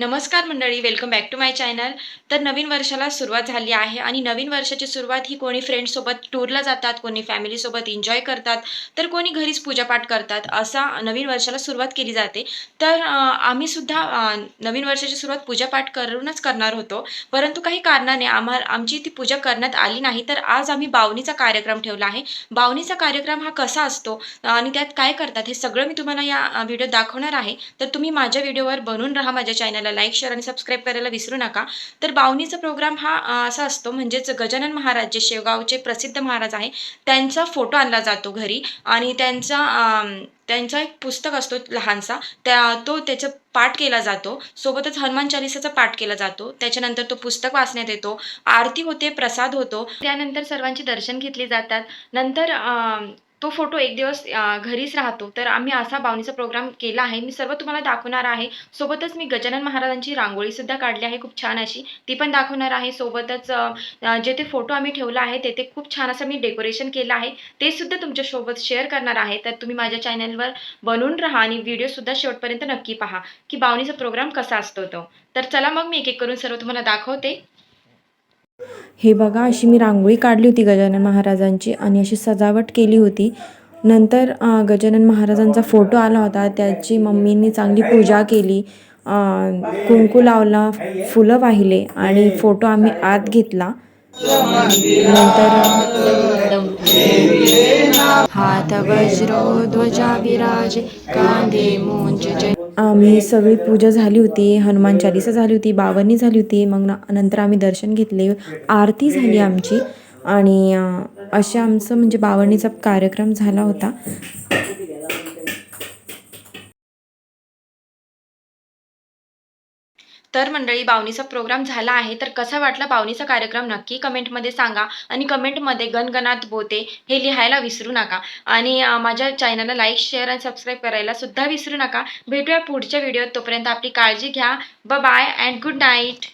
नमस्कार मंडळी welcome back to my channel तर नवीन वर्षाला सुरुवात झाली आहे आणि नवीन वर्षाची सुरुवात ही कोणी फ्रेंड्ससोबत टूरला जातात कोणी फॅमिलीसोबत एन्जॉय करतात तर कोणी घरीच पूजापाठ करतात असा नवीन वर्षाला सुरुवात केली जाते. तर आम्हीसुद्धा नवीन वर्षाची सुरुवात पूजापाठ करूनच करणार होतो. परंतु काही कारणाने आम्हा आमची ती पूजा करण्यात आली नाही. तर आज आम्ही बावनीचा कार्यक्रम ठेवला आहे. बावणीचा कार्यक्रम हा कसा असतो? आणि त्यात काय करतात? हे सगळं मी तुम्हाला या व्हिडिओ दाखवणार आहे. तर तुम्ही माझ्या व्हिडिओवर बनून राहा माझ्या चॅनलला लाईक शेअर आणि सबस्क्राईब करायला विसरू नका. तर बावनीचा प्रोग्राम हा असा असतो म्हणजेच गजानन महाराज जे शेवगावचे प्रसिद्ध महाराज आहे त्यांचा फोटो आणला जातो घरी. आणि त्यांचा त्यांचा एक पुस्तक असतो लहानसा त्या तो त्याचं पाठ केला जातो. सोबतच हनुमान चालिसाचा पाठ केला जातो. त्याच्यानंतर तो पुस्तक वाचण्यात येतो. आरती होते प्रसाद होतो. त्यानंतर सर्वांची दर्शन घेतली जातात. नंतर तो फोटो एक दिवस घरीच राहतो. तर आम्ही असा बावनीचा प्रोग्राम केला आहे. मी सर्व तुम्हाला दाखवणार आहे. सोबतच मी गजानन महाराजांची रांगोळीसुद्धा काढली आहे. खूप छान अशी. ती पण दाखवणार आहे. सोबतच जेथे जे ते फोटो आम्ही ठेवला आहे तेथे खूप छान असं मी डेकोरेशन केलं आहे. ते सुद्धा तुमच्यासोबत शेअर करणार आहे. तर तुम्ही माझ्या चॅनलवर बनून राहा आणि व्हिडिओसुद्धा शेवटपर्यंत नक्की पहा की बावनीचा प्रोग्राम कसा असतो तो. तर चला मग मी एक एक करून सर्व तुम्हाला दाखवते. हे बघा अशी मी रांगोळी काढली होती गजानन महाराजांची आणि अशी सजावट केली होती. नंतर गजानन महाराजांचा फोटो आला होता. त्याची मम्मींनी चांगली पूजा केली. कुंकू लावला फुलं वाहिले आणि फोटो आम्ही आत घेतला. नंतर हात वज्रो ध्वजा विराज कांदे मोंज आम्ही सगळी पूजा झाली होती हनुमान चालिसा झाली होती बावन्नी झाली होती मग नंतर आम्ही दर्शन घेतले आरती झाली आमची. आणि असे आमचं म्हणजे बावन्नीचा कार्यक्रम झाला होता. तर मंडळी बावनीचा प्रोग्राम झाला आहे. तर कसा वाटला बावनीचा कार्यक्रम? नक्की कमेंटमध्ये सांगा. आणि कमेंटमध्ये गणगणात बोते हे लिहायला विसरू नका. आणि माझ्या चॅनलला लाईक शेअर आणि सबस्क्राईब करायला सुद्धा विसरू नका. भेटूया पुढच्या व्हिडिओत तोपर्यंत आपली काळजी घ्या. ब बाय अँड गुड नाईट